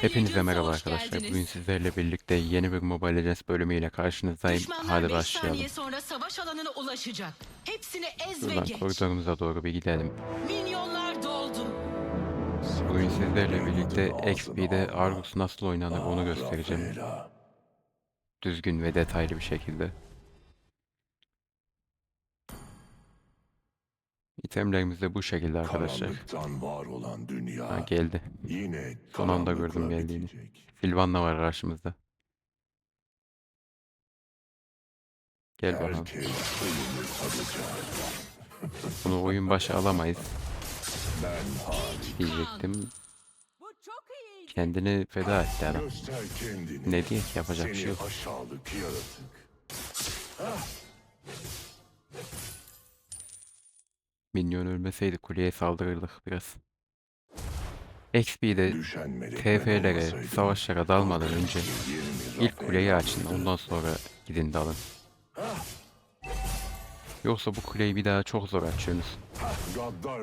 Hepinize merhaba arkadaşlar. geldiniz. Bugün sizlerle birlikte yeni bir Mobile Legends bölümüyle karşınızdayım. Düşmanlar Hadi 5 başlayalım. saniye sonra savaş alanına ulaşacak. Hepsini ez ve Buradan geç. koridorumuza doğru bir gidelim. Minyonlar doldu. Bugün sizlerle birlikte XP'de Argus nasıl oynanır onu göstereceğim. Düzgün ve detaylı bir şekilde. İtemlerimiz de bu şekilde arkadaşlar. Karanlıktan var olan dünya Ha, geldi. yine Son anda gördüm geldiğini. bitecek. Silvanna var karşımızda. Gel bakalım. Bunu oyun başı alamayız diyecektim. Bu çok iyiydi. Kendini feda etti adam. Ne diye ki yapacak bir şey yok. Minyon ölmeseydi kuleye saldırırdık biraz. XP'de TF'lere, savaşlara dalmadan önce ilk kuleyi açın ondan sonra gidin dalın. Yoksa bu kuleyi bir daha çok zor açıyorsunuz.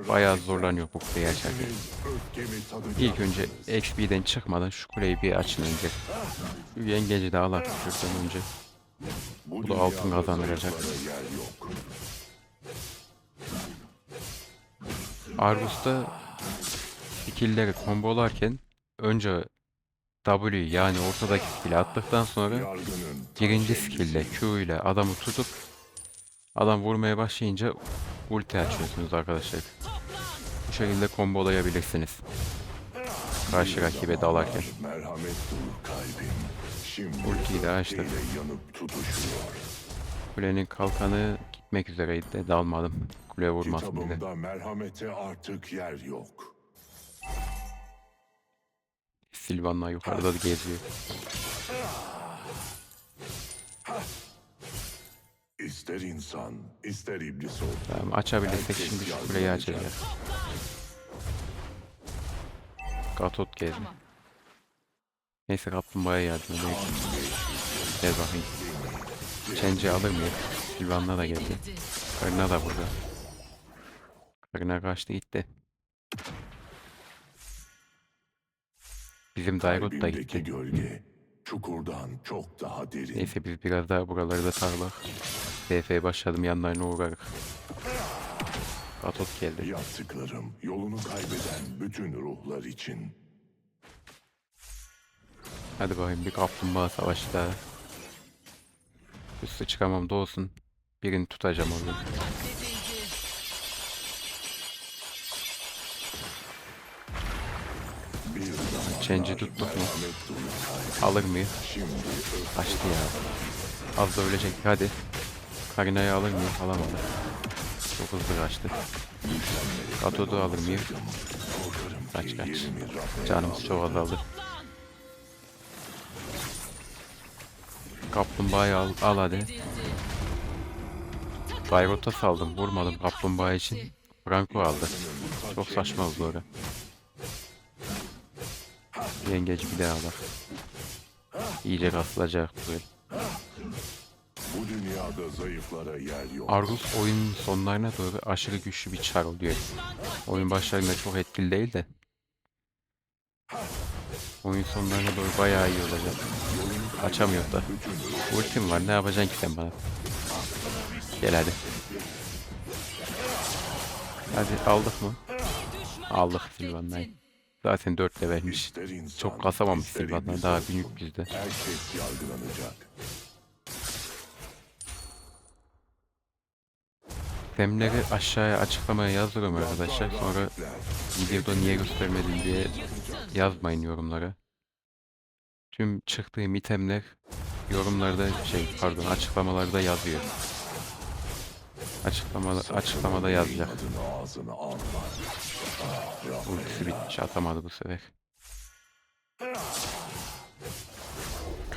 Bayağı zorlanıyor bu kuleyi açarken. İlk önce XP'den çıkmadan şu kuleyi bir açın önce. Yengeci de alak şuradan önce. bu da altın kazandıracak. Argus'ta skill'leri kombolarken önce W yani ortadaki skill'i attıktan sonra birinci skill'le. Q ile adamı tutup adam vurmaya başlayınca ulti açıyorsunuz arkadaşlar. Bu şekilde kombolayabilirsiniz. Karşı rakibe dalarken. Ultiyi de açtık. Kulenin kalkanı gitmek üzereydi de dalmadım. Kule vurmasın diye. Kitabımda merhamete artık yer yok. Silvanla yukarıda da geziyor. İster insan, ister iblis ol. Tamam açabilirsek Herkes şimdi şu yardım kuleyi edecek. açacağız. Gatot geldi. Tamam. Neyse kaplumbağaya yardım edelim. Gel bakayım. Çence alır mıyız? Silvanla da geldi. Karına da burada. Karına kaçtı gitti. Bizim Dairot da gitti. gölge çukurdan çok daha derin. Neyse biz biraz daha buraları da tarlak. DF başladım yanlarına uğrarak. Gatot geldi. Yaptıklarım yolunu kaybeden bütün ruhlar için. Hadi bakayım bir kaplumbağa savaşı daha. Üstü çıkamam da olsun. Birini tutacağım orada. Change'i tuttuk mu? Alır mıyız? Kaçtı ya. Az da ölecek hadi. Karina'yı alır mıyız? Alamadı. Çok hızlı kaçtı. Gatot'u alır mıyız? Kaç kaç. Canımız çok azaldı. Kaplumbağayı al, al hadi. Bayrota saldım. Vurmadım kaplumbağa için. Franco aldı. Çok saçma oldu orada. Yengeci bir daha alır. İyice kasılacak el. Bu dünyada zayıflara yer yok. Argus oyunun sonlarına doğru aşırı güçlü bir çar oluyor. Oyun başlarında çok etkili değil de. Oyun sonlarına doğru bayağı iyi olacak. Açamıyor da. Ultim var ne yapacaksın ki sen bana? Gel hadi. Hadi aldık mı? Aldık Silvan'dan. Zaten 4 levelmiş. İster Çok kasamamış iblis Daha olsun, 1300'de. Herkes yargılanacak. Demleri aşağıya açıklamaya yazıyorum arkadaşlar. Sonra videoda niye göstermedim diye yazmayın yorumlara. Tüm çıktığım itemler yorumlarda şey pardon açıklamalarda yazıyor. Açıklamada açıklamada yazacak. Ultisi bitmiş atamadı bu sefer.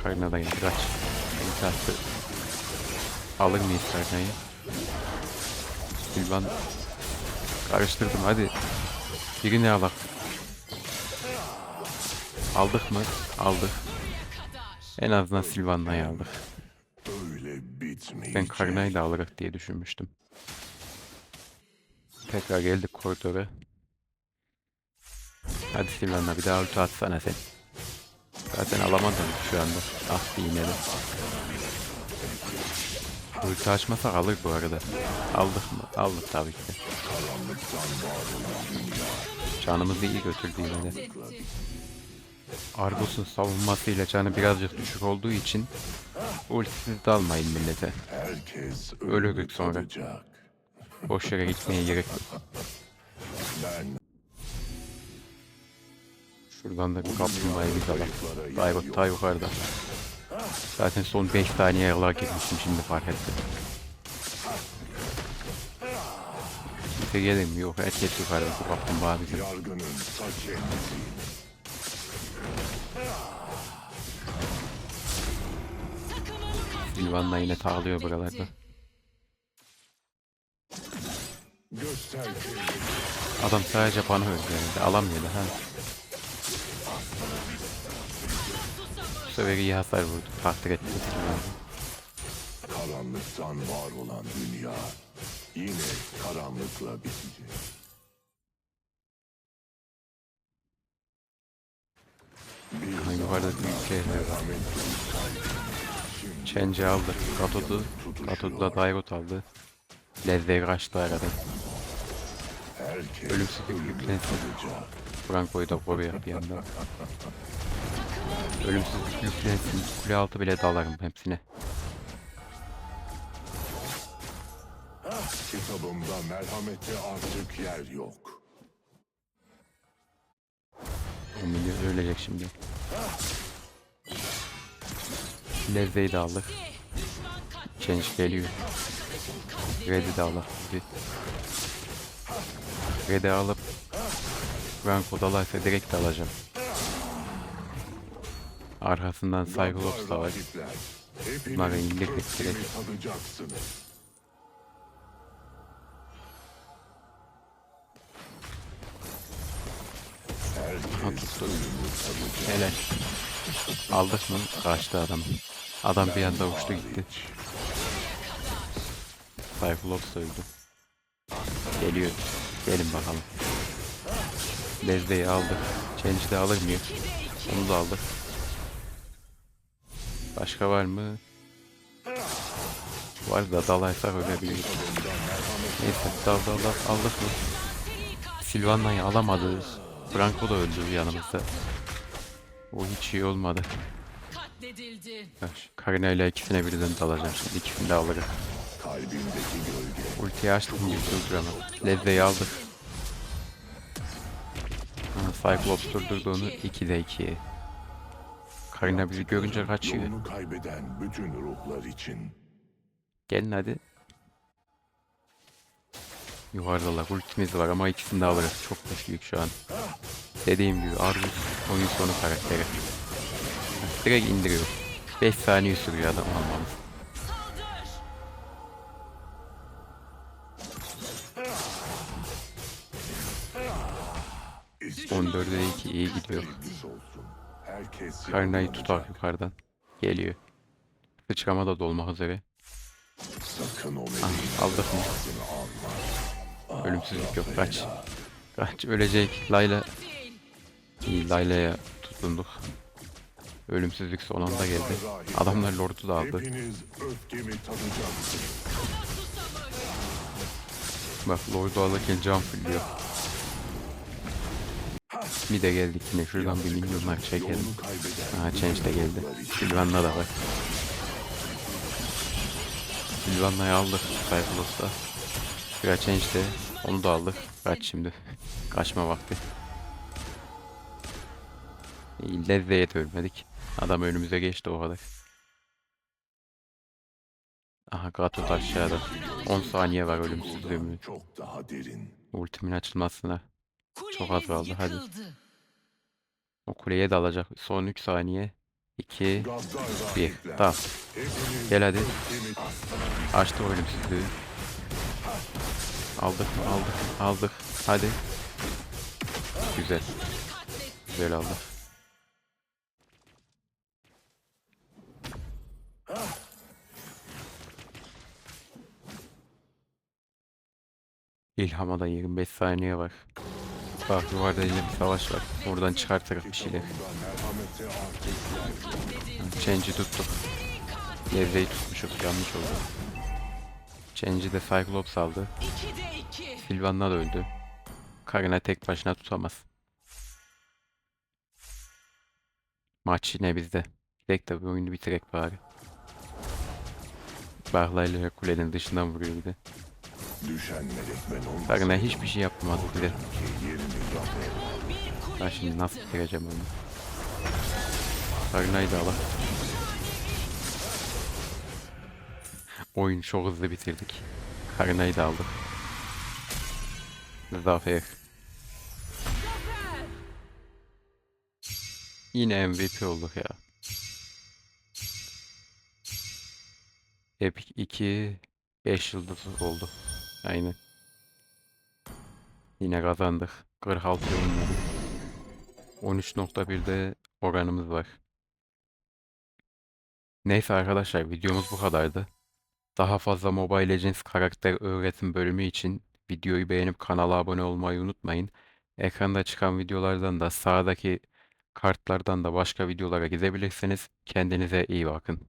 Karına da geldi kaç. Attı. Alır mıyız Karna'yı? Silvan karıştırdım hadi. Birini alak. Aldık mı? Aldık. En azından Silvan'la aldık. Ben Karna'yı da alırız diye düşünmüştüm. Tekrar geldik koridora. Hadi Silvan'la bir daha ulti atsana sen. Zaten alamadım şu anda. Ah bir de. Ulti açmasak alır bu arada. Aldık mı? Aldık tabii ki. Canımızı iyi götürdü yine de. Argos'un savunmasıyla canı birazcık düşük olduğu için ultisiz dalmayın millete. Ölürük sonra. Boş yere gitmeye gerek yok. Ben Şuradan da bir kaplumbağayı bir dalar. Daybot ta yukarıda. Zaten son 5 saniye kadar girmişim şimdi fark ettim. Kimse gelemiyor. Herkes yukarıda. Bu kaplumbağa bizim. Silvan'la yine tağlıyor buralarda. Adam sadece bana öldü yani. Alamıyor da ha. Sefer iyi hasar vurdu. Takdir ettim. Karanlıktan var olan dünya yine karanlıkla bitecek. Bir Ha, yukarıda büyük Change aldı. Gatot'u. Gatot'la Dairot aldı. Lezze'yi kaçtı arada. Ölümsüzlük yüklensin. Franco'yu da koruyor bir yandan. Ölümsüzlük yüklensin. Kule altı bile dalarım hepsine. Kitabımda merhamete artık yer yok. O milyon ölecek şimdi. Lezze'yi de aldık. Change geliyor. Red'i de. Bir. Red'i alıp Franco dalarsa direkt alacağım. Arkasından Cyclops da var. Tadacaksınız. Ha tuttu. Helal. Aldık mı? Kaçtı adam. Adam bir anda uçtu gitti. Cyclops öldü. Geliyor. Gelin bakalım. Lezze'yi aldık. Change'i de alır mıyım? Onu da aldık. Başka var mı? Var da dalaysak ölebiliriz. Neyse dal dal dal aldık mı? Silvana'yı alamadı. Franco da öldü yanımızda. O hiç iyi olmadı. Katledildi. Karina ile ikisine birden dalacağım şimdi. İkisini de alırım. Ultiyi açtım bir durduramam. Lezze'yi aldık. Ha, Cyclops durdurdu onu. 2'de 2. Karina bizi görünce kaçıyor. yolunu kaybeden bütün ruhlar için Gelin hadi. Yukarıdalar. Ultimiz var ama ikisini de alırız. Çok güçlüyük şu an. Dediğim gibi Argus oyun sonu karakteri. Direkt indiriyor. 5 saniye sürüyor adam almamız. Saldır. 14'e 2 iyi gidiyor. Herkes yargılanacak. tutar yukarıdan. Geliyor. Sıçrama da dolmak üzere. Sakın o Ah, aldık mı? alma. Ölümsüzlük yok. Kaç. Kaç. Ölecek. Layla. İyi Layla'ya tutunduk. Ölümsüzlük son anda geldi. Adamlar Lord'u da aldı. Bak Lord'u alırken can fulluyor. Bir de geldik yine şuradan bir milyonlar çekelim. Aha Change de geldi. Sylvan'la da var. Sylvan'la'yı aldık Cyclops'ta. Sıra Change'de. Onu da aldık. Kaç şimdi. Kaçma vakti. De ölmedik. Adam önümüze geçti o kadar. Aha Gatot aşağıda. 10 saniye var ölümsüzlüğümü. çok daha derin. Ultimin açılmasına. Çok az kaldı, hadi. O kuleye dalacak. Son 3 saniye. 2 Gaddar 1 rakipler, Tamam. Gel hadi. Açtı ölümsüzlüğü. Aldık mı? Aldık? Aldık. Hadi. Güzel. Güzel aldık. İlhama da 25 saniye var. Bak yukarıda yine bir savaş var. Oradan çıkartırız bir şeyler. Change'i tuttuk. Levreyi tutmuşuz. Yanlış oldu. Change'i de Cyclops aldı. 2'de 2. Sylvan'la da öldü. Karina tek başına tutamaz. Maç yine bizde. Direkt tabi oyunu bitirek bari. Bahlayla Herkule'nin dışından vuruyor bir de. Karina hiçbir şey yapmadı bize. ki yerini zafer Bir kule Ben şimdi nasıl yıktı. bitireceğim onu? Karina'yı da. Oyun çok hızlı bitirdik. Karina'yı da aldık. Zafer. Yine MVP olduk ya. Epic 2 5 yıldız oldu. Aynen. Yine kazandık. 46 oyunladık. 13.1'de oranımız var. Neyse arkadaşlar videomuz bu kadardı. Daha fazla Mobile Legends karakter öğretim bölümü için videoyu beğenip kanala abone olmayı unutmayın. Ekranda çıkan videolardan da sağdaki kartlardan da başka videolara gidebilirsiniz. Kendinize iyi bakın.